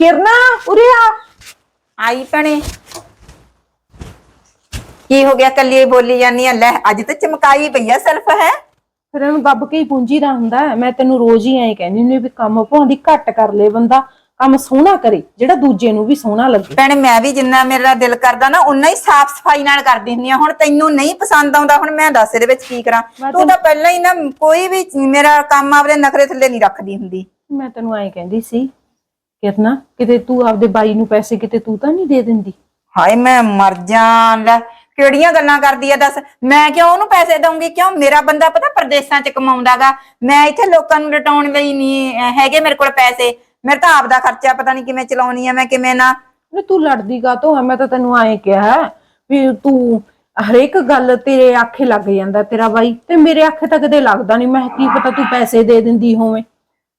ਕਿਰਨਾ ਉਰੇ ਆ। ਆਈ ਭੈਣੇ। ਕੀ ਹੋ ਗਿਆ ਕੱਲੀ ਬੋਲੀ ਜਾਨੀ ਆ? ਲੈ ਅੱਜ ਤੇ ਚਮਕਾਈ ਪਈ ਆ ਸੈਲਫ ਹੈ? ਫਿਰ ਇਹਨੂੰ ਦੱਬ ਕੇ ਹੀ ਪੂੰਜੀ ਦਾ ਹੁੰਦਾ ਹੈ। ਮੈਂ ਤੈਨੂੰ ਰੋਜ਼ ਹੀ ਐਂ ਕਹਿੰਦੀ ਹੁੰਦੀ ਵੀ ਕੰਮ ਭਾਉਂਦੀ ਘੱਟ ਕਰ ਲੈ ਬੰਦਾ। ਕੰਮ ਸੋਹਣਾ ਕਰੇ ਜਿਹੜਾ ਦੂਜੇ ਨੂੰ ਵੀ ਸੋਹਣਾ ਲੱਗੇ। ਭੈਣੇ ਮੈਂ ਵੀ ਜਿੰਨਾ ਮੇਰਾ ਦਿਲ ਕਰਦਾ ਨਾ ਉਨਾ ਹੀ ਸਾਫ਼ ਸਫ਼ਾਈ ਨਾਲ ਕਰਦੀ ਹੁੰਦੀ ਆ ਹੁਣ ਤੈਨੂੰ ਨਹੀਂ ਪਸੰਦ ਆਉਂਦਾ ਹੁਣ ਮੈਂ ਦੱਸ ਇਹਦੇ ਵਿੱਚ ਕੀ ਕਰਾਂ? ਮੈਂ ਤੂੰ ਤਾਂ ਪਹਿਲਾਂ ਹੀ ਨਾ ਕੋਈ ਵੀ ਮੇਰਾ ਕੰਮ ਆਪਦੇ ਨਖਰੇ ਥੱਲੇ ਨਹੀਂ ਰੱਖਦੀ ਹੁੰਦੀ। ਮੈਂ ਤੈਨੂੰ ਐਂ ਕਹਿੰਦੀ ਸੀ ਕਿਰਨਾ ਕਿਤੇ ਤੂੰ ਆਪਦੇ ਬਾਈ ਨੂੰ ਪੈਸੇ ਕਿਤੇ ਤੂੰ ਤਾਂ ਨਹੀਂ ਦੇ ਦਿੰਦੀ? ਹਾਏ ਮੈਂ ਮਰ ਜਾਂ ਲੈ। ਕਿਹੜੀਆਂ ਗੱਲਾਂ ਕਰਦੀ ਆ ਦੱਸ। ਮੈਂ ਕਿਉਂ ਉਹਨੂੰ ਪੈਸੇ ਦਊਂਗੀ? ਕਿਉਂ? ਮੇਰਾ ਬੰਦਾ ਪਤਾ ਪ੍ਰਦੇਸਾਂ ਚ ਕਮਾਉਂਦਾਗਾ। ਮੈਂ ਇੱਥੇ ਲੋਕਾਂ ਨੂੰ ਲਟਾਉਣ ਲਈ ਨਹੀਂ ਅਹ, ਹੈਗੇ ਮੇਰੇ ਕੋਲ ਪੈਸੇ। ਮੇਰੇ ਤਾਂ ਆਪ ਦਾ ਖਰਚਾ ਪਤਾ ਨਹੀਂ ਕਿਵੇਂ ਚਲਾਉਣੀ ਆ ਮੈਂ ਕਿਵੇਂ ਨਾ। ਵੀ ਤੂੰ ਲੜਦੀ ਕਾ ਤੋਂ। ਮੈਂ ਤਾਂ ਤੈਨੂੰ ਐਂ ਕਿਹਾ ਵੀ ਤੂੰ ਹਰੇਕ ਗੱਲ ਤੇਰੇ ਆਖੇ ਲੱਗ ਜਾਂਦਾ ਤੇਰਾ ਬਾਈ। ਤੇ ਮੇਰੇ ਆਖੇ ਤਾਂ ਕਦੇ ਲੱਗਦਾ ਨਹੀਂ। ਮੈਂ ਕੀ ਪਤਾ ਤੂੰ ਪੈਸੇ ਦੇ ਦਿੰਦੀ ਹੋਵੇਂ।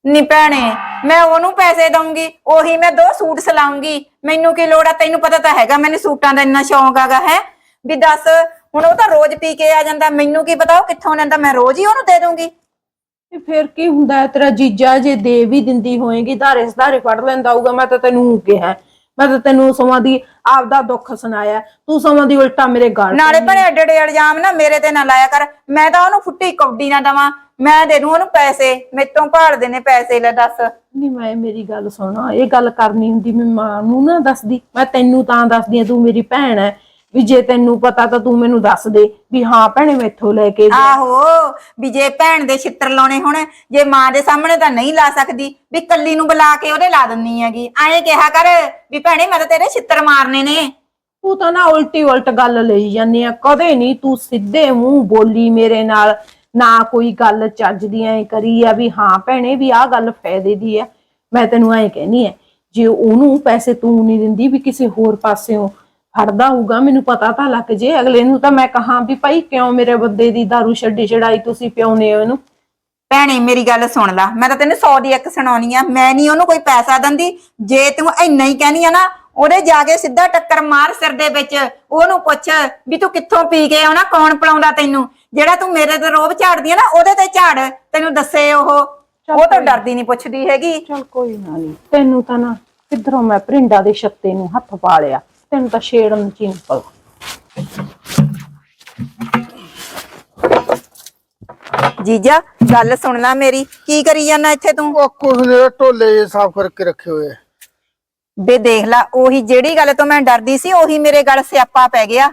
ਨੀ ਭੈਣੇ, ਮੈਂ ਉਹਨੂੰ ਪੈਸੇ ਦਊਂਗੀ, ਉਹੀ ਮੈਂ ਦੋ ਸੂਟ ਸਿਲਾਉਂਗੀ। ਮੈਨੂੰ ਕੀ ਲੋੜ ਆ? ਤੈਨੂੰ ਪਤਾ ਤਾਂ ਹੈਗਾ, ਮੈਨੂੰ ਸੂਟਾਂ ਦਾ ਇੰਨਾ ਸ਼ੌਂਕ ਆਗਾ ਹੈ? ਵੀ ਦੱਸ, ਹੁਣ ਉਹ ਤਾਂ ਰੋਜ਼ ਪੀ ਕੇ ਆ ਜਾਂਦਾ, ਮੈਨੂੰ ਕੀ ਪਤਾ ਉਹ ਕਿੱਥੋਂ ਲੈਂਦਾ, ਮੈਂ ਰੋਜ਼ ਹੀ ਉਹਨੂੰ ਦੇ ਦੂੰਗੀ ਤੇ ਫਿਰ ਕੀ ਹੁੰਦਾ ਹੈ ਤੇਰਾ ਜੀਜਾ ਜੇ ਦੇ ਵੀ ਦਿੰਦੀ ਹੋਏਗੀ, ਧਾਰੇ ਸਧਾਰੇ ਫੜ ਲੈਂਦਾ ਹੋਊਗਾ, ਮੈਂ ਤਾਂ ਤੈਨੂੰ ਕਿਹਾ। ਮੈਂ ਤਾਂ ਤੈਨੂੰ ਸਮਾਂ ਦੀ ਆਪਦਾ ਦੁੱਖ ਸੁਣਾਇਆ। ਤੂੰ ਸਮਾਂ ਦੀ ਉਲਟਾ ਮੇਰੇ ਗਾਲ ਨਾਲੇ ਭਣੇ ਏਡੇ ਇਲਜ਼ਾਮ ਨਾ ਮੇਰੇ ਤੇ ਨਾ ਲਾਇਆ ਕਰ। ਮੈਂ ਤਾਂ ਉਹਨੂੰ ਫੁੱਟੀ ਕੌਡੀ ਨਾ ਦਵਾਂ। ਮੈਂ ਦੇ ਦੂੰ ਉਹਨੂੰ ਪੈਸੇ। ਮੇਤੋਂ ਭਾਲਦੇ ਨੇ ਪੈਸੇ ਲੈ ਦੱਸ। ਨਹੀਂ ਮੈਂ ਮੇਰੀ ਗੱਲ ਸੁਣਾ। ਇਹ ਗੱਲ ਕਰਨੀ ਹੁੰਦੀ ਮੈਂ ਮਾਂ ਨੂੰ ਨਾ ਦੱਸਦੀ। ਮੈਂ ਤੈਨੂੰ ਤਾਂ ਦੱਸਦੀ ਆ ਤੂੰ ਮੇਰੀ ਭੈਣ ਹੈ ਵੀ ਜੇ ਤੈਨੂੰ ਪਤਾ ਤਾਂ ਤੂੰ ਮੈਨੂੰ ਦੱਸ ਦੇ ਵੀ ਹਾਂ ਭੈਣੇ ਮੈਥੋਂ ਲੈ ਕੇ ਗਿਆ। ਆਹੋ ਵੀ ਜੇ ਭੈਣ ਦੇ ਛਿੱਤਰ ਲਾਉਣੇ ਹੁਣ ਜੇ ਮਾਂ ਦੇ ਸਾਹਮਣੇ ਤਾਂ ਨਹੀਂ ਲਾ ਸਕਦੀ ਵੀ ਕੱਲੀ ਨੂੰ ਬੁਲਾ ਕੇ ਉਹਦੇ ਲਾ ਦਿੰਨੀ ਹੈਗੀ। ਐਂ ਕਿਹਾ ਕਰ ਵੀ ਭੈਣੇ ਮੈਂ ਤਾਂ ਤੇਰੇ ਛਿੱਤਰ ਮਾਰਨੇ ਨੇ। ਤੂੰ ਤਾਂ ਨਾ ਉਲਟੀ ਉਲਟ ਗੱਲ ਲਈ ਜਾਂਦੀ ਆ ਕਦੇ ਨਹੀਂ ਤੂੰ ਸਿੱਧੇ ਮੂੰਹ ਬੋਲੀ ਮੇਰੇ ਨਾਲ ਨਾ ਕੋਈ ਗੱਲ ਚੱਜ ਦੀ ਐ ਕਰੀ ਆ ਵੀ ਹਾਂ ਭੈਣੇ ਵੀ ਆਹ ਗੱਲ ਫਾਇਦੇ ਦੀ ਆ। ਮੈਂ ਤੈਨੂੰ ਐਂ ਕਹਿਨੀ ਐ ਜੇ ਉਹਨੂੰ ਪੈਸੇ ਤੂੰ ਨਹੀਂ ਦਿੰਦੀ ਵੀ ਕਿਸੇ ਹੋਰ ਪਾਸਿਓਂ ਫੜਦਾ ਹੋਊਗਾ ਮੈਨੂੰ ਪਤਾ ਤਾਂ ਲੱਗ ਜੇ ਅਗਲੇ ਨੂੰ ਤਾਂ ਮੈਂ ਕਹਾਂ ਵੀ ਭਾਈ ਕਿਉਂ ਮੇਰੇ ਬੰਦੇ ਦੀ दारू ਛੱਡੀ ਛੜਾਈ ਤੁਸੀਂ ਪਿਉਨੇ ਹੋ ਇਹਨੂੰ? ਭੈਣੇ ਮੇਰੀ ਗੱਲ ਸੁਣ ਲੈ ਮੈਂ ਤਾਂ ਤੈਨੂੰ 100 ਦੀ ਇੱਕ ਸੁਣਾਉਣੀ ਆ ਮੈਂ ਨਹੀਂ ਉਹਨੂੰ ਕੋਈ ਪੈਸਾ ਦਿੰਦੀ ਜੇ ਤੂੰ ਇੰਨਾ ਹੀ ਕਹਿਨੀ ਆ ਨਾ ਉਹਦੇ ਜਾ ਕੇ ਸਿੱਧਾ ਟੱਕਰ ਮਾਰ ਸਿਰ ਦੇ ਵਿੱਚ ਉਹਨੂੰ ਪੁੱਛ ਵੀ ਤੂੰ ਕਿੱਥੋਂ ਪੀ ਕੇ ਆਉਣਾ ਕੌਣ ਪਿਲਾਉਂਦਾ ਤੈਨੂੰ? ਜਿਹੜਾ ਤੂੰ ਮੇਰੇ ਤੇ ਰੋਬ ਝਾੜਦੀ ਆ ਨਾ ਉਹਦੇ ਤੇ ਝਾੜ ਤੈਨੂੰ ਦੱਸੇ ਉਹ ਉਹ ਤਾਂ ਡਰਦੀ ਨਹੀਂ ਪੁੱਛਦੀ ਹੈਗੀ। ਚਲ ਕੋਈ ਨਾ ਨਹੀਂ ਤੈਨੂੰ ਤਾਂ ਨਾ ਕਿੱਧਰੋਂ ਮੈਂ ਪ੍ਰਿੰਡਾ ਦੇ ਛੱਤੇ ਨੂੰ ਹੱਥ ਪਾ ਲਿਆ ਤੈਨੂੰ ਤਾਂ ਛੇੜਨ ਚ ਹੀ ਨਿਕਲ ਜੀਜਾ ਗੱਲ ਸੁਣ ਲੈ ਮੇਰੀ। ਕੀ ਕਰੀ ਜਾਂਦਾ ਇੱਥੇ ਤੂੰ? ਉਹ ਕੁਝ ਨੇ ਢੋਲੇ ਸਾਫ਼ ਕਰਕੇ ਰੱਖੇ ਹੋਏ ਆ। ਬੇ ਦੇਖ ਲੈ ਉਹੀ ਜਿਹੜੀ ਗੱਲ ਤੋਂ ਮੈਂ ਡਰਦੀ ਸੀ ਉਹੀ ਮੇਰੇ ਗੱਲ ਸਿਆਪਾ ਪੈ ਗਿਆ।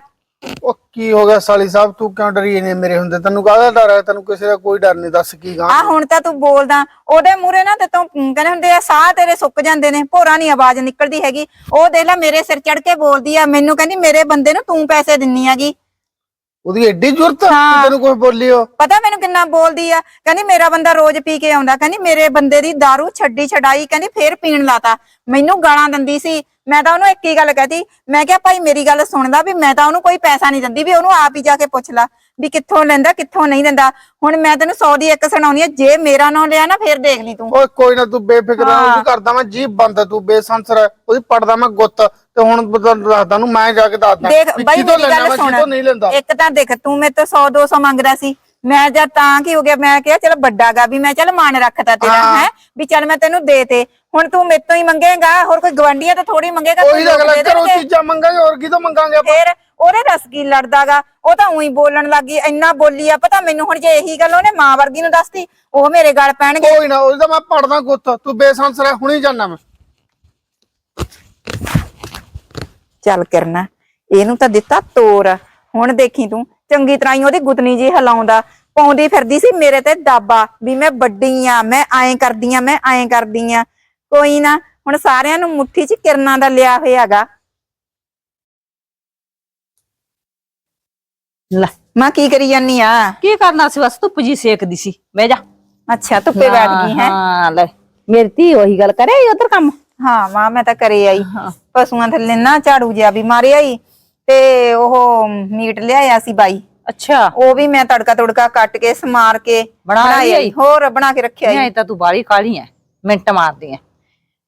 ਉਹ ਕੀ ਹੋ ਗਿਆ ਸਾਲੀ ਸਾਹਿਬ ਤੂੰ ਕਿਉਂ ਡਰੀ ਨੇ ਮੇਰੇ ਹੁੰਦੇ? ਤੈਨੂੰ ਕਾਹਦਾ ਡਰ ਹੈ ਤੈਨੂੰ ਕਿਸੇ ਦਾ ਕੋਈ ਡਰ ਨਹੀਂ ਦੱਸ ਕੀ ਗਾ। ਆ ਹੁਣ ਤਾਂ ਤੂੰ ਬੋਲਦਾ ਉਹਦੇ ਮੂਰੇ ਨਾ ਤੇ ਤੂੰ ਕਹਿੰਦੇ ਹੁੰਦੇ ਆ ਸਾਹ ਤੇਰੇ ਸੁੱਕ ਜਾਂਦੇ ਨੇ ਭੋਰਾ ਨਹੀਂ ਆਵਾਜ਼ ਨਿਕਲਦੀ ਹੈਗੀ। ਉਹ ਦੇਖ ਲੈ ਮੇਰੇ ਸਿਰ ਚੜ ਕੇ ਬੋਲਦੀ ਆ ਮੈਨੂੰ ਕਹਿੰਦੀ ਮੇਰੇ ਬੰਦੇ ਨੂੰ ਤੂੰ ਪੈਸੇ ਦਿੰਨੀ ਹੈਗੀ। ਉਹਦੀ ਐਡੀ ਹਾਂ। ਕਿ ਤੈਨੂੰ ਕੋਈ ਬੋਲਿਓ। ਪਤਾ ਮੈਨੂੰ ਕਿੰਨਾ ਬੋਲਦੀ ਆ? ਕਹਿੰਦੀ ਮੇਰਾ ਬੰਦਾ ਰੋਜ਼ ਪੀ ਕੇ ਆਉਂਦਾ। ਕਹਿੰਦੀ ਮੇਰੇ ਬੰਦੇ ਦੀ दारू ਛੱਡੀ ਛਡਾਈ ਕਹਿੰਦੀ ਫੇਰ ਪੀਣ ਲਾਤਾ। ਮੈਨੂੰ ਗਾਲਾਂ ਦਿੰਦੀ ਸੀ। ਮੈਂ ਤਾਂ ਉਹਨੂੰ ਇੱਕ ਹੀ ਗੱਲ ਕਹਤੀ ਮੈਂ ਕਿਹਾ ਭਾਈ ਮੇਰੀ ਗੱਲ ਸੁਣਦਾ ਵੀ ਮੈਂ ਤਾਂ ਉਹਨੂੰ ਕੋਈ ਪੈਸਾ ਨਹੀਂ ਦਿੰਦੀ ਵੀ ਉਹਨੂੰ ਆਪ ਹੀ ਜਾ ਕੇ ਪੁੱਛ ਲੈ ਵੀ ਕਿੱਥੋਂ ਲੈਂਦਾ ਕਿੱਥੋਂ ਨਹੀਂ ਲੈਂਦਾ ਹੁਣ ਮੈਂ ਤੈਨੂੰ 100 ਦੀ ਇੱਕ ਸੁਣਾਉਣੀ ਆ ਜੇ ਮੇਰਾ ਨਾਂ ਲਿਆ ਨਾ ਫੇਰ ਦੇਖ ਲਈ ਤੂੰ। ਓਏ ਕੋਈ ਨਾ ਤੂੰ ਬੇਫਿਕਰ ਆ ਹਾਂ। ਉਹਦੀ ਕਰਦਾ ਮੈਂ ਜੀਬ ਬੰਦ ਤੂੰ ਬੇਸੰਸਰ ਉਹਦੀ ਪੜਦਾ ਮੈਂ ਗੁੱਤ ਤੇ ਹੁਣ ਦੱਸਦਾ ਨੂੰ ਮੈਂ ਜਾ ਕੇ ਦੱਸਦਾ ਦੇਖ ਬਾਈ ਮੇਰੀ ਗੱਲ ਸੁਣ। ਇੱਕ ਤਾਂ ਦੇਖ ਤੂੰ ਮੇਰੇ ਤੋਂ 100 200 ਮੰਗਦਾ ਸੀ। ਮੈਂ ਜਦ ਤਾਂ ਕੀ ਹੋ ਗਿਆ ਮੈਂ ਕਿਹਾ ਚਲ ਵੱਡਾਗਾ ਵੀ ਮੈਂ ਚਲ ਮਾਨ ਰੱਖਤਾ ਤੇਰਾ। ਹੈ ਵੀ ਚਲ ਮੈਂ ਤੈਨੂੰ ਦੇ ਤੇ। ਹੁਣ ਤੂੰ ਮੇਰੇ ਤੋਂ ਹੀ ਮੰਗੇਗਾ ਹੋਰ ਕੋਈ ਗਵਾਂਢੀਆਂ ਤਾਂ ਥੋੜੀ ਮੰਗੇਗਾ ਉਹੀ ਲੋਕ ਅਗਲਾ ਦੇਣਗੇ। ਚੀਜ਼ਾਂ ਮੰਗਾਂਗੇ ਹੋਰ ਕੀ ਤੋਂ ਮੰਗਾਂਗੇ ਆਪਾਂ? ਫੇਰ ਉਹਦੇ ਰਸ ਕੀ ਲੜਦਾਗਾ ਉਹ ਤਾਂ ਉਹੀ ਬੋਲਣ ਲੱਗੀ ਇੰਨਾ ਬੋਲੀ ਆ ਪਤਾ ਮੈਨੂੰ ਹੁਣ ਜੇ ਇਹੀ ਗੱਲ ਉਹਨੇ ਮਾਂ ਵਰਗੀ ਨੂੰ ਦੱਸਤੀ ਉਹ ਮੇਰੇ ਗਲ ਪੈਣਗੇ। ਕੋਈ ਨਾ ਉਹਦਾ ਮੈਂ ਪੜਦਾ ਗੁੱਤ ਤੂੰ ਬੇਸੰਸਰ ਹੈ ਹੁਣੀ ਜਾਣਾ ਮੈਂ। ਚੱਲ ਕਰਨਾ ਇਹਨੂੰ ਤਾਂ ਦਿੱਤਾ ਤੋਰ। ਹੁਣ ਦੇਖੀ ਤੂੰ ਚੰਗੀ ਤਰ੍ਹਾਂ ਹੀ ਉਹਦੀ ਗੁੱਤਨੀ ਜੀ ਹਿਲਾਉਂਦਾ ਪਾਉਂਦੀ ਫਿਰਦੀ ਸੀ ਮੇਰੇ ਤੇ ਦਾਬਾ ਵੀ ਮੈਂ ਵੱਡੀ ਆ ਮੈਂ ਐਂ ਕਰਦੀ ਆ ਮੈਂ ਐਂ ਕਰਦੀ ਆ। ਕੋਈ ਨਾ ਹੁਣ ਸਾਰਿਆਂ ਨੂੰ ਮੁੱਠੀ 'ਚ ਕਿਰਨਾਂ ਦਾ ਲਿਆ ਹੋਇਆਗਾ। ਲੈ। ਮੈਂ ਕੀ ਕਰੀ ਜਾਨੀ ਆ? ਕੀ ਕਰਨਾ ਸੀ ਬਸ ਧੁੱਪ ਜੀ ਸੇਕਦੀ ਸੀ। ਬਹਿ ਜਾ। ਅੱਛਾ ਧੁੱਪੇ ਬੈਠ ਗਈ ਹੈ। ਹਾਂ ਲੈ। ਮੇਰੀ ਧੀ ਉਹੀ ਗੱਲ ਕਰੇ ਉਧਰ ਕੰਮ? ਹਾਂ ਮਾਂ ਮੈਂ ਤਾਂ ਕਰੇ ਆਈ। ਪਸ਼ੂਆਂ ਥੱਲੇ ਨਾ ਝਾੜੂ ਜਿਆ ਵੀ ਮਾਰਿਆ ਆਈ ਤੇ ਉਹ ਮੀਟ ਲਿਆਇਆ ਸੀ ਬਾਈ। ਅੱਛਾ। ਉਹ ਵੀ ਮੈਂ ਤੜਕਾ ਤੁੜਕਾ ਕੱਟ ਕੇ ਸਮਾਰ ਕੇ ਬਣਾ ਬਣਾਈ ਲਈ? ਹੋਰ ਬਣਾ ਕੇ ਰੱਖਿਆ। ਨਹੀਂ ਤਾਂ ਤੂੰ ਬਾਲੀ ਕਾਲੀ ਐ। ਮਿੰਟ ਮਾਰਦੀ ਐ।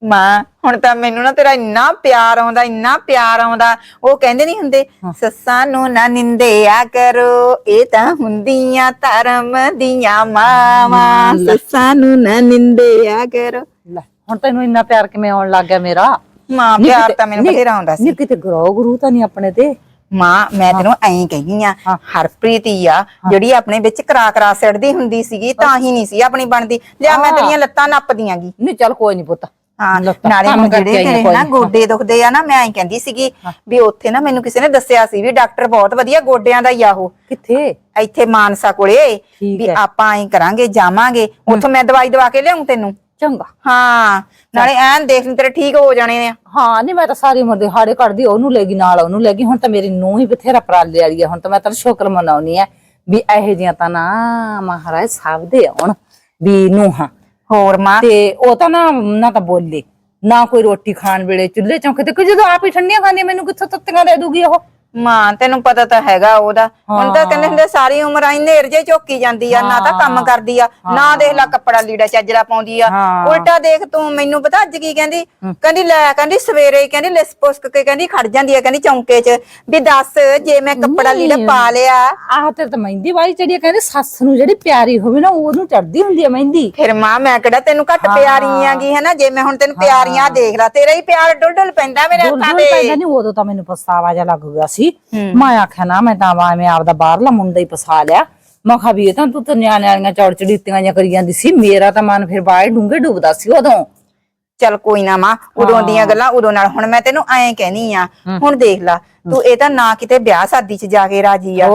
ਮਾਂ ਹੁਣ ਤਾਂ ਮੈਨੂੰ ਨਾ ਤੇਰਾ ਇੰਨਾ ਪਿਆਰ ਆਉਂਦਾ ਇੰਨਾ ਪਿਆਰ ਆਉਂਦਾ। ਉਹ ਕਹਿੰਦੇ ਨਹੀਂ ਹੁੰਦੇ ਸੱਸਾਂ ਨੂੰ ਨਾ ਨਿੰਦਿਆ ਕਰੋ ਇਹ ਤਾਂ ਹੁੰਦੀਆਂ ਧਰਮ ਦੀਆਂ ਮਾਵਾਂ। ਸੱਸਾਂ ਨੂੰ ਨਾ ਨਿੰਦਿਆ ਕਰੋ। ਲੈ ਹੁਣ ਤੈਨੂੰ ਇੰਨਾ ਪਿਆਰ ਕਿਵੇਂ ਆਉਣ ਲੱਗ ਗਿਆ ਮੇਰਾ? ਮਾਂ ਪਿਆਰ ਤਾਂ ਮੈਨੂੰ ਬਥੇਰਾ ਆਉਂਦਾ ਸੀ। ਨੀ ਕਿਤੇ ਗਰੋ ਗੁਰੂ ਤਾਂ ਨਹੀਂ ਆਪਣੇ ਤੇ? ਮਾਂ ਮੈਂ ਤੈਨੂੰ ਐਂ ਕਹਿੰਦੀ ਆ। ਹਰਪ੍ਰੀਤ ਹੀ ਆ ਜਿਹੜੀ ਆਪਣੇ ਵਿੱਚ ਕਰਾ ਕਰਾ ਸਿੜਦੀ ਹੁੰਦੀ ਸੀਗੀ ਤਾਂ ਹੀ ਨਹੀਂ ਸੀ ਆਪਣੀ ਬਣਦੀ। ਲਿਆ ਮੈਂ। ਤੇਰੀਆਂ ਲੱਤਾਂ ਨੱਪਦੀਆਂਗੀ ਨਹੀਂ ਚੱਲ ਕੋਈ ਨਹੀਂ ਪੁੱਤ। ਹਾਂ ਲੱਤਾਂ ਨਾਲੇ ਕੰਮ ਹੁਣ ਕਰਕੇ ਜਿਹੜੇ ਤੇਰੇ ਨਾ। ਗੋਡੇ ਦੁਖਦੇ ਆ ਨਾ ਮੈਂ ਐਂ ਕਹਿੰਦੀ ਸੀਗੀ ਵੀ ਉੱਥੇ ਨਾ ਮੈਨੂੰ ਕਿਸੇ ਨੇ ਦੱਸਿਆ ਸੀ ਵੀ ਡਾਕਟਰ ਬਹੁਤ ਵਧੀਆ ਗੋਡਿਆਂ ਦਾ ਹੀ ਆ ਉਹ। ਕਿੱਥੇ? ਇੱਥੇ ਮਾਨਸਾ ਕੋਲੇ। ਠੀਕ ਵੀ ਹੈ। ਆਪਾਂ ਐਂ ਕਰਾਂਗੇ ਜਾਵਾਂਗੇ। ਉੱਥੋਂ ਮੈਂ ਦਵਾਈ ਦਵਾ ਕੇ ਲਿਆਉਂ ਤੈਨੂੰ? ਚੰਗਾ। ਹਾਂ ਨਾਲੇ ਐਨ ਦੇਖ ਲਈ ਤੇਰੇ ਠੀਕ ਹੋ ਜਾਣੇ ਆ। ਹਾਂ ਨਹੀਂ ਮੈਂ ਤਾਂ ਸਾਰੀ ਉਮਰ ਦੇ ਹਾੜੇ ਕੱਢਦੀ ਉਹਨੂੰ ਲੈ ਗਈ ਨਾਲ ਉਹਨੂੰ ਲੈ ਗਈ। ਹੁਣ ਤਾਂ ਮੇਰੀ ਨੂੰਹ ਹੀ ਬਥੇਰਾ ਪਰਾਲੇ ਵਾਲੀ ਆ। ਹੁਣ ਤਾਂ ਮੈਂ ਤਾਂ ਸ਼ੁਕਰ ਮਨਾਉਣੀ ਆ ਵੀ ਇਹੋ ਜਿਹੀਆਂ ਤਾਂ ਨਾ ਮਹਾਰਾਜ ਸਭ ਦੇ ਆਉਣ ਵੀ ਨੂੰਹਾਂ। ਹੋਰ ਮਾਂ। ਤੇ ਉਹ ਤਾਂ ਨਾ ਨਾ ਤਾਂ ਬੋਲੇ। ਨਾ ਕੋਈ ਰੋਟੀ ਖਾਣ ਵੇਲੇ ਚੁੱਲ੍ਹੇ ਚੌਂਕੇ ਤੇ, ਕਿ ਜਦੋਂ ਆਪ ਹੀ ਠੰਡੀਆਂ ਖਾਂਦੀ ਮੈਨੂੰ ਕਿੱਥੋਂ ਤੱਤੀਆਂ ਦੇ ਦੂਗੀ ਉਹ? ਮਾਂ ਤੈਨੂੰ ਪਤਾ ਤਾਂ ਹੈਗਾ ਉਹਦਾ। ਹੁਣ ਤਾਂ ਕਹਿੰਦੇ ਹੁੰਦੇ ਸਾਰੀ ਉਮਰ ਆਈ ਨੇਰ ਜੇ ਝੋਕੀ ਜਾਂਦੀ ਆ ਨਾ ਤਾਂ ਕੰਮ ਕਰਦੀ ਆ ਨਾ ਦੇਖ ਲੈ ਕੱਪੜਾ ਲੀੜਾ ਚੱਜਰਾ ਪਾਉਂਦੀ ਆ। ਉਲਟਾ ਦੇਖ ਤੂੰ ਮੈਨੂੰ ਪਤਾ ਅੱਜ ਕੀ ਕਹਿੰਦੀ? ਕਹਿੰਦੀ ਲੈ ਕਹਿੰਦੀ ਸਵੇਰੇ ਹੀ ਕਹਿੰਦੀ ਲਿਸ ਪੁਸਕ ਕੇ ਕਹਿੰਦੀ ਖੜ ਜਾਂਦੀ ਆ ਕਹਿੰਦੀ ਚੌਂਕੇ 'ਚ। ਵੀ ਦੱਸ ਜੇ ਮੈਂ ਕੱਪੜਾ ਲੀੜਾ ਪਾ ਲਿਆ। ਆਹ ਤੇਰੇ ਤਾਂ ਮਹਿੰਦੀ ਵਾਲੀ ਚੜੀ ਕਹਿੰਦੇ ਸੱਸ ਨੂੰ ਜਿਹੜੀ ਪਿਆਰੀ ਹੋਵੇ ਨਾ ਉਹਨੂੰ ਚੜਦੀ ਹੁੰਦੀ ਆ ਮਹਿੰਦੀ। ਫਿਰ ਮਾਂ ਮੈਂ ਕਿਹੜਾ ਤੈਨੂੰ ਘੱਟ ਪਿਆਰੀ ਆਂਗੀ ਹੈ ਨਾ ਜੇ ਮੈਂ ਹੁਣ ਤੈਨੂੰ ਪਿਆਰੀਆਂ ਦੇਖ ਲਾ ਤੇਰਾ ਹੀ ਪਿਆਰ ਡੁੱਲ ਡੁੱਲ ਪੈਂਦਾ ਮੇਰੇ ਹੱਥਾਂ ਤੇ। ਨਹੀਂ ਉਦੋਂ ਤਾਂ ਮੈਨੂੰ ਪਛਤਾਵਾ ਜਿਹਾ ਲੱਗ ਗਿਆ ਸੀ। ਮੈਂ ਆਖਿਆ ਨਾ ਮੈਂ ਤਾਂ ਵਾ ਮੈਂ ਆਪਦਾ ਬਾਹਰਲਾ ਮੁੰਡਾ ਹੀ ਫਸਾ ਲਿਆ। ਮੈਂ ਕਿਹਾ ਵੀ ਇਹ ਤਾਂ ਤੂੰ ਤਾਂ ਨਿਆਣੇ ਵਾਲੀਆਂ ਚੌੜ ਚੜੀਤੀਆਂ ਜਾਂ ਕਰੀ ਜਾਂਦੀ ਸੀ। ਮੇਰਾ ਤਾਂ ਮਨ ਫਿਰ ਬਾਹਰ ਡੂੰਘੇ ਡੁੱਬਦਾ ਸੀ ਉਦੋਂ। ਚੱਲ ਕੋਈ ਨਾ ਮਾਂ ਉਦੋਂ ਦੀਆਂ ਗੱਲਾਂ ਉਦੋਂ ਨਾਲ ਹੁਣ ਮੈਂ ਤੈਨੂੰ ਐਂ ਕਹਿਨੀ ਆ ਹੁਣ ਦੇਖ ਲਾ ਤੂੰ ਇਹ ਤਾਂ ਨਾ ਕਿਤੇ ਵਿਆਹ ਸ਼ਾਦੀ 'ਚ ਜਾ ਕੇ ਰਾਜੀ ਆ।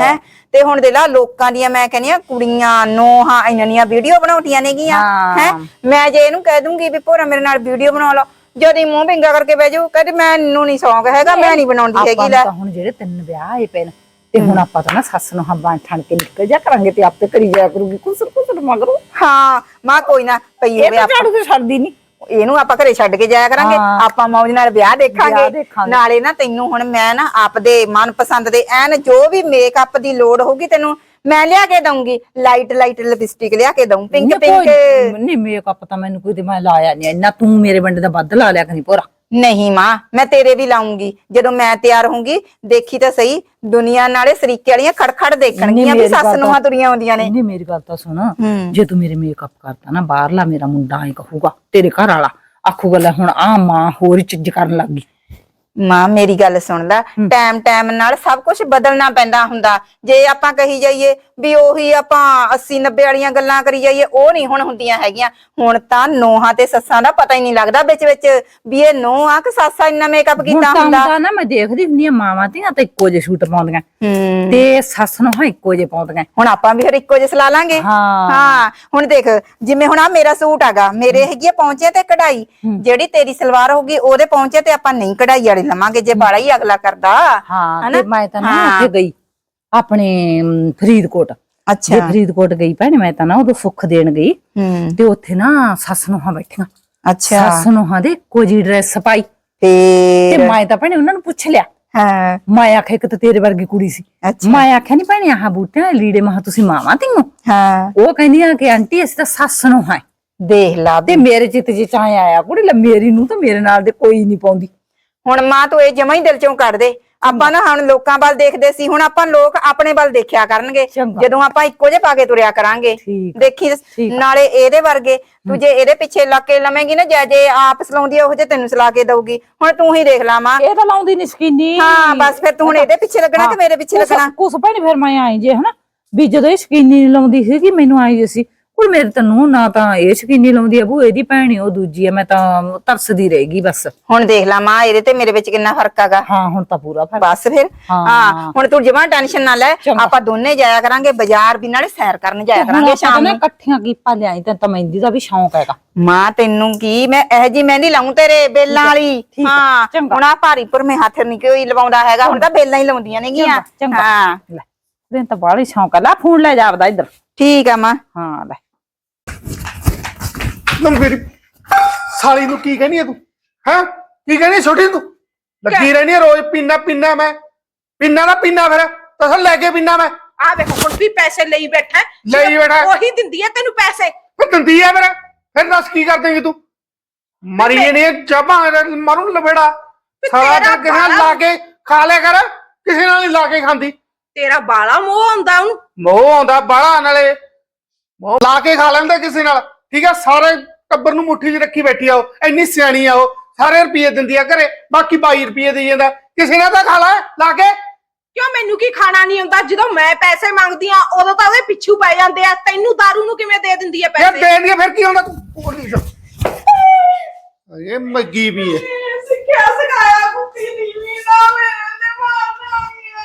ਹੈ? ਤੇ ਹੁਣ ਦੇ ਲਾ ਲੋਕਾਂ ਦੀਆਂ ਮੈਂ ਕਹਿੰਨੀ ਆ ਕੁੜੀਆਂ ਨੋਹਾਂ ਇੰਨੀਆਂ ਵੀਡੀਓ ਬਣਾਉਂਦੀਆਂ ਨੇਗੀਆਂ। ਹੈ। ਮੈਂ ਜੇ ਇਹਨੂੰ ਕਹਿ ਦੂੰਗੀ ਵੀ ਭੋਰਾ ਮੇਰੇ ਨਾਲ ਵੀਡੀਓ ਬਣਾ ਲਓ ਜਦ ਹੀ ਮੂੰਹ ਪਿੰਗਾ ਕਰਕੇ ਬਹਿ ਜਾਊ ਕਹਿੰਦੀ ਮੈਨੂੰ ਨਹੀਂ ਸ਼ੌਂਕ ਹੈਗਾ ਮੈਂ ਨਹੀਂ ਬਣਾਉਂਦੀ ਆਪਾਂ ਹੈਗੀ ਨੂੰ ਲੈ ਤਾਂ ਹੁਣ ਜਿਹੜੇ ਤਿੰਨ ਵਿਆਹ ਆਏ ਪਏ ਨੇ ਤੇ ਹੁਣ ਆਪਾਂ ਤਾਂ ਨਾ ਸੱਸ ਨੂੰ ਹੱਬਾਂ ਠਣ ਕੇ ਨਿਕਲ ਜਾ ਕਰਾਂਗੇ ਤੇ ਆਪੇ ਕਰੀ ਜਾਇਆ ਕਰੂਗੀ ਕੁਸਰ ਕੁਸਰ ਮਗਰੋਂ ਹਾਂ ਮਾਂ ਕੋਈ ਨਾ ਪਈ ਇਹ ਹੋਵੇ ਤਾਂ ਆਪਾਂ ਝਾੜੂ ਤੇ ਛੱਡਦੀ ਨਹੀਂ ਇਹਨੂੰ ਆਪਾਂ ਘਰੇ ਛੱਡ ਕੇ ਜਾਇਆ ਕਰਾਂਗੇ ਹਾਂ। ਆਪਾਂ ਮੌਜ ਨਾਲ ਵਿਆਹ ਵਿਆਹ ਦੇਖਾਂਗੇ ਦੇਖਾਂਗੇ। ਨਾਲੇ ਨਾ ਤੈਨੂੰ ਹੁਣ ਮੈਂ ਨਾ ਆਪਦੇ ਮਨਪਸੰਦ ਦੇ ਐਨ ਜੋ ਵੀ ਮੇਕਅਪ ਦੀ ਲੋੜ ਹੋਊਗੀ ਤੈਨੂੰ ਮੈਂ ਲਿਆ ਕੇ ਦਊਂਗੀ। ਲਾਈਟ ਲਾਈਟ ਲਿਪਸਟਿਕ ਲਿਆ ਕੇ ਦਊਂ। ਪਿੰਕ ਪਿੰਕ ਨਹੀਂ ਮੇਕਅਪ ਤਾਂ ਮੈਨੂੰ ਕੋਈ ਤੇ ਮੈਂ ਲਾਇਆ ਨਹੀਂ ਇੰਨਾ ਤੂੰ ਮੇਰੇ ਬੰਦੇ ਦਾ ਵੱਧ ਲਾ ਲਿਆ ਕਰੀ ਪੂਰਾ ਨਹੀਂ ਮਾਂ ਮੈਂ ਤੇਰੇ ਵੀ ਲਾਉਂਗੀ ਜਦੋਂ ਮੈਂ ਤਿਆਰ ਹੋਊਂਗੀ ਦੇਖੀ ਤਾਂ ਸਹੀ ਦੁਨੀਆ ਨਾਲੇ ਸਰੀਕੇ ਵਾਲੀਆਂ ਖੜਖੜ ਦੇਖਣਗੀਆਂ ਵੀ ਸੱਸ ਨੂੰਹਾਂ ਤੁਰੀਆਂ ਆਉਂਦੀਆਂ ਨੇ। ਨਹੀਂ ਮੇਰੀ ਗੱਲ ਤਾਂ ਸੁਣ। ਹੂੰ। ਜੇ ਤੂੰ ਮੇਰੇ ਮੇਕਅਪ ਕਰਤਾ ਨਾ ਬਾਹਰਲਾ ਮੇਰਾ ਮੁੰਡਾ ਐ ਕਹੂਗਾ ਤੇਰੇ ਘਰ ਵਾਲਾ। ਆਖੂਗਾ ਲੈ ਹੁਣ ਆ ਮਾਂ ਹੋਰ ਹੀ ਚੀਜ਼ ਕਰਨ ਲੱਗੀ ਮਾਂ ਮੇਰੀ ਗੱਲ ਸੁਣ ਲੈ ਟਾਈਮ ਟਾਈਮ ਨਾਲ ਸਭ ਕੁਝ ਬਦਲਣਾ ਪੈਂਦਾ ਹੁੰਦਾ। ਜੇ ਆਪਾਂ ਕਹੀ ਜਾਈਏ ਵੀ ਉਹੀ ਆਪਾਂ 80 90 ਵਾਲੀਆਂ ਗੱਲਾਂ ਕਰੀ ਜਾਈਏ ਉਹ ਨਹੀਂ ਹੁਣ ਹੁੰਦੀਆਂ ਹੈਗੀਆਂ। ਹੁਣ ਤਾਂ ਨੋਹਾਂ ਤੇ ਸੱਸਾਂ ਦਾ ਪਤਾ ਹੀ ਨਹੀਂ ਲੱਗਦਾ ਵਿੱਚ ਵਿੱਚ ਵੀ ਇਹ ਨੋਹ ਆ ਕਿ ਸੱਸਾ ਇੰਨਾ ਮੇਕਅਪ ਕੀਤਾ ਤਾਂ ਹੁੰਦਾ। ਹੁੰਦਾ ਨਾ ਮੈਂ ਦੇਖਦੀ ਹੁੰਦੀ ਆ ਮਾਵਾਂ ਧੀਆਂ ਤਾਂ ਇੱਕੋ ਜਿਹੇ ਸੂਟ ਪਾਉਂਦੀਆਂ। ਤੇ ਸੱਸ ਨੂੰ ਹਾਂ ਇੱਕੋ ਜਿਹੇ ਪਾਉਂਦੀਆਂ। ਹੁਣ ਆਪਾਂ ਵੀ ਫਿਰ ਇੱਕੋ ਜਿਹਾ ਸਲਾ ਲਾਂਗੇ। ਹਾਂ। ਹਾਂ ਹੁਣ ਦੇਖ ਜਿਵੇਂ ਹੁਣ ਆ ਮੇਰਾ ਸੂਟ ਹੈਗਾ ਮੇਰੇ ਹੈਗੀ ਆ ਪਹੁੰਚੇ ਤੇ ਕਢਾਈ। ਜਿਹੜੀ ਤੇਰੀ ਸਲਵਾਰ ਹੋਗੀ ਉਹਦੇ ਪਹੁੰਚੇ ਤੇ ਆਪਾਂ ਨਹੀਂ ਕਢਾਈ ਵਾਲੀ ਲਵਾਂਗੇ ਜੇ ਬਾਲਾ ਹੀ ਅਗਲਾ ਕਰਦਾ। ਹਾਂ? ਤੇ ਮੈਂ ਤਾਂ ਨਾ। ਉੱਥੇ ਗਈ। ਆਪਣੇ ਫਰੀਦਕੋਟ। ਜੇ ਅੱਛਾ ਫਰੀਦਕੋਟ ਗਈ ਭੈਣੇ ਮੈਂ ਤਾਂ ਨਾ ਉਦੋਂ ਸੁੱਖ ਦੇਣ ਗਈ। ਤੇ ਉੱਥੇ ਨਾ ਸੱਸ ਨੂੰ ਹਾਂ ਬੈਠੀਆਂ। ਅੱਛਾ। ਸੱਸ ਨੂੰ ਹਾਂ ਦੇ ਕੋਈ ਡਰੈਸ ਪਾਈ। ਤੇ ਤੇ ਮੈਂ ਤਾਂ ਭੈਣੇ ਉਹਨਾਂ ਨੂੰ ਪੁੱਛ ਲਿਆ। ਹਾਂ। ਮੈਂ ਆਖਿਆ ਇੱਕ ਤਾਂ ਤੇਰੇ ਵਰਗੀ ਕੁੜੀ ਸੀ। ਅੱਛਾ। ਮੈਂ ਆਖਿਆ ਨਹੀਂ ਭੈਣੇ ਆਹ ਬੂਟਿਆਂ ਲੀੜੇ ਮਹਾ ਤੁਸੀਂ ਮਾਵਾਂ ਧੀਓ ਹਾਂ। ਉਹ ਕਹਿੰਦੀਆਂ ਕਿ ਆਂਟੀ ਅਸੀਂ ਤਾਂ ਸੱਸ ਨੂੰ ਹਾਂ ਦੇਖ ਲਾ। ਤੇ ਮੇਰੇ ਚਿੱਤ 'ਚ ਚਾਹ ਆਇਆ ਕੁੜੀ ਲੈ ਮੇਰੀ ਨੂੰ ਤਾਂ ਮੇਰੇ ਨਾਲ ਦੇ ਕੋਈ ਨਹੀਂ ਪਾਉਂਦੀ। ਹੁਣ ਮਾਂ ਤੂੰ ਇਹ ਜਮਾ ਹੀ ਦਿਲ ਚੋਂ ਕੱਢ ਦੇ। ਆਪਾਂ ਨਾ ਹੁਣ ਲੋਕਾਂ ਵੱਲ ਦੇਖਦੇ ਸੀ ਹੁਣ ਆਪਾਂ ਲੋਕ ਆਪਣੇ ਵੱਲ ਦੇਖਿਆ ਕਰਨਗੇ। ਚੰਗਾ। ਜਦੋਂ ਆਪਾਂ ਇੱਕੋ ਜਿਹੇ ਪਾ ਕੇ ਤੁਰਿਆ ਕਰਾਂਗੇ। ਠੀਕ ਆ, ਦੇਖੀ ਠੀਕ ਆ। ਨਾਲੇ ਇਹਦੇ ਵਰਗੇ ਤੂੰ ਜੇ ਇਹਦੇ ਪਿੱਛੇ ਲੱਗ ਕੇ ਲਵੇਂਗੀ ਨਾ ਜੇ ਜੇ ਆਪ ਸਲਾਉਂਦੀ ਆ ਉਹ ਜੇ ਤੈਨੂੰ ਸਲਾ ਕੇ ਦਊਗੀ। ਹੁਣ ਤੂੰ ਹੀ ਦੇਖ ਲਾ ਮਾਂ। ਇਹ ਤਾਂ ਲਾਉਂਦੀ ਨਹੀਂ ਸਕੀਨੀ। ਹਾਂ ਬਸ ਫਿਰ ਤੂੰ ਹੁਣ ਇਹਦੇ ਪਿੱਛੇ ਲੱਗਣਾ ਤੇ ਮੇਰੇ ਪਿੱਛੇ ਲੱਗਣਾ? ਕੁਛ ਭੈਣੇ ਫਿਰ ਮੈਂ ਆਈ ਜੇ ਹਨਾ? ਵੀ ਜਦੋਂ ਇਹ ਸਕੀਨੀ ਲਾਉਂਦੀ ਸੀ ਕਿ ਮੈਨੂੰ ਆਈ ਸੀ। ਕੁੜ ਮੇਰੇ ਤਾਂ ਨੂੰ ਨਾ ਤਾਂ ਇਹ ਸਕੀਨੀ ਲਾਉਂਦੀ ਆ ਬੂ ਇਹਦੀ ਭੈਣ ਹੀ ਉਹ ਦੂਜੀ ਆ ਮੈਂ ਤਾਂ ਤਰਸਦੀ ਰਹੇਗੀ ਬਸ। ਹੁਣ ਦੇਖ ਲਾ ਮਾਂ ਇਹਦੇ ਤੇ ਮੇਰੇ ਵਿੱਚ ਕਿੰਨਾ ਫ਼ਰਕ ਹੈਗਾ। ਹਾਂ ਹੁਣ ਤਾਂ ਪੂਰਾ ਫ਼ਰਕ। ਬਸ ਫਿਰ ਹਾਂ। ਹੁਣ ਤੂੰ ਜਮਾਂ ਟੈਨਸ਼ਨ ਨਾ ਲੈ। ਆਪਾਂ ਦੋਨੇ ਜਾਇਆ ਕਰਾਂਗੇ ਬਾਜ਼ਾਰ ਵੀ ਨਾਲੇ ਸੈਰ ਕਰਨ ਜਾਇਆ ਹੁਣ ਕਰਾਂਗੇ ਸ਼ਾਮ ਨਾ ਇਕੱਠੀਆਂ ਕੀਪਾਂ ਲਿਆਈ ਤਾਂ ਤਾਂ ਮਹਿੰਦੀ ਦਾ ਵੀ ਸ਼ੌਂਕ ਹੈਗਾ। ਮਾਂ ਤੈਨੂੰ ਕੀ ਮੈਂ ਇਹ ਜੀ ਮਹਿੰਦੀ ਲਾਉਂ ਤੇਰੇ ਬੇਲਾਂ ਵਾਲੀ? ਹਾਂ। ਹੁਣ ਆ ਭਾਰੀਪੁਰ ਮੇ ਹੱਥ ਨਹੀਂ ਕੋਈ ਲਵਾਉਂਦਾ ਹੈਗਾ ਹੁਣ ਤਾਂ ਬੇਲਾਂ ਹੀ ਲਾਉਂਦੀਆਂ ਨੇਗੀਆਂ। ਹਾਂ। ਲੈ ਤੈਨੂੰ ਤਾਂ ਬਾਹਲੀ ਸ਼ੌਂਕ ਆ। ਲੈ ਫੋਨ ਲੈ ਜਾ ਆਪਦਾ ਇੱਧਰ। ਠੀਕ ਆ ਮਾਂ। ਹਾਂ ਲੈ। ਤੂੰ ਮੇਰੀ ਸਾਲੀ ਨੂੰ ਕੀ ਕਹਿਨੀ ਹੈ ਤੂੰ? ਹਾਂ? ਕੀ ਕਹਿਨੀ ਛੋਟੀ ਤੂੰ? ਲੱਗੀ ਰਹਿਣੀ ਹੈ ਰੋਜ਼ ਪੀਣਾ ਪੀਣਾ ਮੈਂ। ਪੀਣਾ ਨਾ ਪੀਣਾ ਫਿਰ ਤਸਲ ਲੈ ਕੇ ਪੀਣਾ ਮੈਂ। ਆ ਵੇਖੋ ਹੁਣ ਵੀ ਪੈਸੇ ਲਈ ਬੈਠਾ ਹੈ। ਲਈ ਬੈਠਾ ਹੈ। ਉਹੀ ਦਿੰਦੀ ਹੈ ਤੈਨੂੰ ਪੈਸੇ। ਫਿਰ ਦੰਦੀ ਆ ਫਿਰ। ਫਿਰ ਦੱਸ ਕੀ ਕਰ ਦੇਂਗੀ ਤੂੰ? ਮਰੀ ਨੇ ਜਬਾਂ ਮਾਰੂ ਲਵੇੜਾ ਸਾਰਾ ਤੇਰਾ ਦਿਨ ਕਿਸੇ ਨਾਲ ਬਾਲਾ- ਲਾ ਕੇ ਖਾ ਲਿਆ ਕਰ। ਕਿਸੇ ਨਾਲ ਨਹੀਂ ਲਾ ਕੇ ਖਾਂਦੀ। ਤੇਰਾ ਬਾਲਾ ਮੋਹ ਆਉਂਦਾ ਉਹਨੂੰ। ਮੋਹ ਆਉਂਦਾ ਬਾਹਲਾ ਨਾਲੇ। ਮੋਹ ਲਾ ਕੇ ਖਾ ਲੈਂਦਾ ਕਿਸੇ ਨਾਲ। ਠੀਕ ਹੈ ਸਾਰੇ ਟੱਬਰ ਨੂੰ ਮੁੱਠੀ 'ਚ ਰੱਖੀ ਬੈਠੀ ਆ ਉਹ ਇੰਨੀ ਸਿਆਣੀ ਆ ਉਹ ਸਾਰੇ ਰੁਪਏ ਦਿੰਦੀ ਆ ਘਰੇ ਬਾਕੀ 22 ਰੁਪਏ ਦੇ ਜਾਂਦਾ। ਕਿਸੇ ਨੇ ਤਾਂ ਖਾ ਲਾ ਲਾ ਕੇ। ਕਿਉਂ ਮੈਨੂੰ ਕੀ ਖਾਣਾ ਨਹੀਂ ਹੁੰਦਾ? ਜਦੋਂ ਮੈਂ ਪੈਸੇ ਮੰਗਦੀ ਆ ਉਦੋਂ ਤਾਂ ਉਹਦੇ ਪਿੱਛੂ ਪੈ ਜਾਂਦੇ ਆ। ਤੈਨੂੰ दारू ਨੂੰ ਕਿਵੇਂ ਦੇ ਦਿੰਦੀ ਆ ਯਾਰ ਪੈਸੇ? ਦੇ ਦਿਆ ਫਿਰ ਕੀ ਹੁੰਦਾ? ਤੂੰ ਬੋਲੀ ਜਾ ਇਹ ਮੱਗੀ ਵੀ ਹੈ ਸਿੱਖਿਆ ਸਿਖਾਇਆ ਕੁੱਤੀ ਨੀਵੀਂ ਨਾ ਮੇਰੇ ਨੇ ਮਾਰਨਾ ਗਿਆ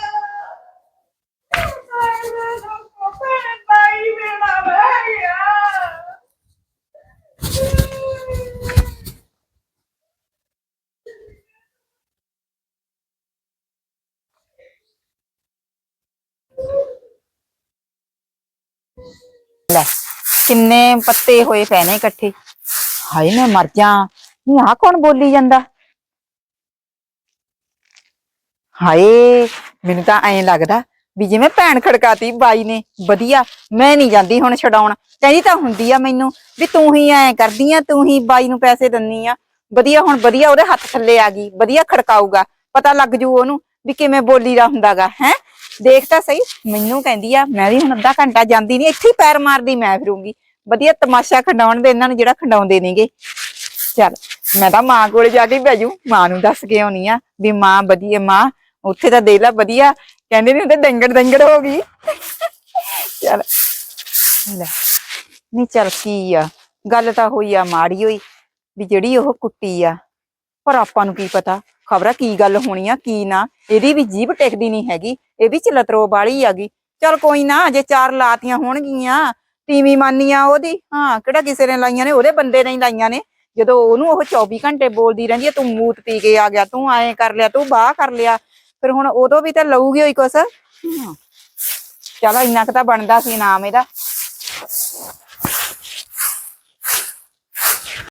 ਮੈਂ ਤਾਂ ਕੋਪੇ ਨਹੀਂ ਮੇਰਾ ਬਹਿ ਗਿਆ ਲੈ ਕਿੰਨੇ ਪੱਤੇ ਹੋਏ ਪਏ ਨੇ ਇਕੱਠੇ। ਹਾਏ ਮੈਂ ਮਰ ਜਾ ਇਹ ਆ ਕੌਣ ਬੋਲੀ ਜਾਂਦਾ? ਹਾਏ, ਮੈਨੂੰ ਤਾਂ ਐਂ ਲੱਗਦਾ ਵੀ ਜਿਵੇਂ ਭੈਣ ਖੜਕਾਤੀ ਬਾਈ ਨੇ, ਵਧੀਆ, ਮੈਂ ਨਹੀਂ ਜਾਂਦੀ ਹੁਣ ਛਡਾਉਣ। ਕਹਿੰਦੀ ਤਾਂ ਹੁੰਦੀ ਆ ਮੈਨੂੰ ਵੀ ਤੂੰ ਹੀ ਐਂ ਕਰਦੀ ਆ, ਤੂੰ ਹੀ ਬਾਈ ਨੂੰ ਪੈਸੇ ਦਿੰਨੀ ਆ। ਵਧੀਆ, ਹੁਣ ਵਧੀਆ ਉਹਦੇ ਹੱਥ ਥੱਲੇ ਆ ਗਈ, ਵਧੀਆ ਖੜਕਾਊਗਾ। ਪਤਾ ਲੱਗ ਜੂ ਉਹਨੂੰ ਵੀ ਕਿਵੇਂ ਬੋਲੀ ਬੋਲੀਦਾ ਹੁੰਦਾਗਾ, ਹੈ? ਦੇਖ ਤਾਂ ਸਹੀ, ਮੈਨੂੰ ਕਹਿੰਦੀ ਆ, ਮੈਂ ਵੀ ਹੁਣ ਅੱਧਾ ਘੰਟਾ ਜਾਂਦੀ ਨਹੀਂ, ਇੱਥੇ ਹੀ ਪੈਰ ਮਾਰਦੀ ਮੈਂ ਫਿਰੂੰਗੀ। ਵਧੀਆ ਤਮਾਸ਼ਾ ਖੰਡਾਉਣ ਦੇ, ਇਹਨਾਂ ਨੂੰ ਜਿਹੜਾ ਖੰਡਾਉਂਦੇ ਨੇਗੇ। ਚੱਲ, ਮੈਂ ਤਾਂ ਮਾਂ ਕੋਲ ਜਾ ਕੇ ਬਹਿ ਮਾਂ ਨੂੰ ਦੱਸ ਕੇ ਆਉਣੀ ਆ, ਵੀ ਮਾਂ ਵਧੀਆ, ਮਾਂ, ਉੱਥੇ ਤਾਂ ਦੇ ਲੈ ਵਧੀਆ, ਕਹਿੰਦੇ ਨਹੀਂ ਹੁੰਦੇ ਡੰਗੜ ਡੰਗੜ ਹੋ ਗਈ। ਚੱਲ, ਲੈ, ਨਹੀਂ ਚੱਲ ਕੀ ਆ, ਗੱਲ ਤਾਂ ਹੋਈ ਆ ਮਾੜੀ ਹੋਈ, ਵੀ ਜਿਹੜੀ ਉਹ ਕੁੱਟੀ ਆ, ਪਰ ਆਪਾਂ ਨੂੰ ਕੀ ਪਤਾ। ਖਬਰਾਂ ਕੀ ਗੱਲ ਹੋਣੀ ਆ ਕੀ ਨਾ। ਇਹਦੀ ਵੀ ਜੀਭ ਟਿਕਦੀ ਨਹੀਂ ਹੈਗੀ, ਇਹ ਵੀ ਚਲਤਰੋ ਵਾਲੀ ਆਗੀ ਚੱਲ ਕੋਈ ਨਾ, ਜੇ ਚਾਰ ਲਾਤੀਆਂ ਹੋਣਗੀਆਂ, ਤੀਵੀਂ ਮਾਨੀ ਉਹਦੀ, ਹਾਂ, ਕਿਹੜਾ ਕਿਸੇ ਨੇ ਲਾਈਆਂ ਨੇ, ਉਹਦੇ ਬੰਦੇ ਨੇ ਲਾਈਆਂ ਨੇ। ਜਦੋਂ ਉਹਨੂੰ ਉਹ 24 ਘੰਟੇ ਬੋਲਦੀ ਰਹਿੰਦੀ ਹੈ, ਤੂੰ ਮੂਤ ਪੀ ਕੇ ਆ ਗਿਆ, ਤੂੰ ਐਂ ਕਰ ਲਿਆ, ਤੂੰ ਬਾਹ ਕਰ ਲਿਆ, ਫਿਰ ਹੁਣ ਉਦੋਂ ਵੀ ਤਾਂ ਲਊਗੀ ਹੋਈ ਕੁਛ। ਹਾਂ। ਚੱਲ ਇੰਨਾ ਕੁ ਤਾਂ ਬਣਦਾ ਸੀ ਨਾਮ ਇਹਦਾ।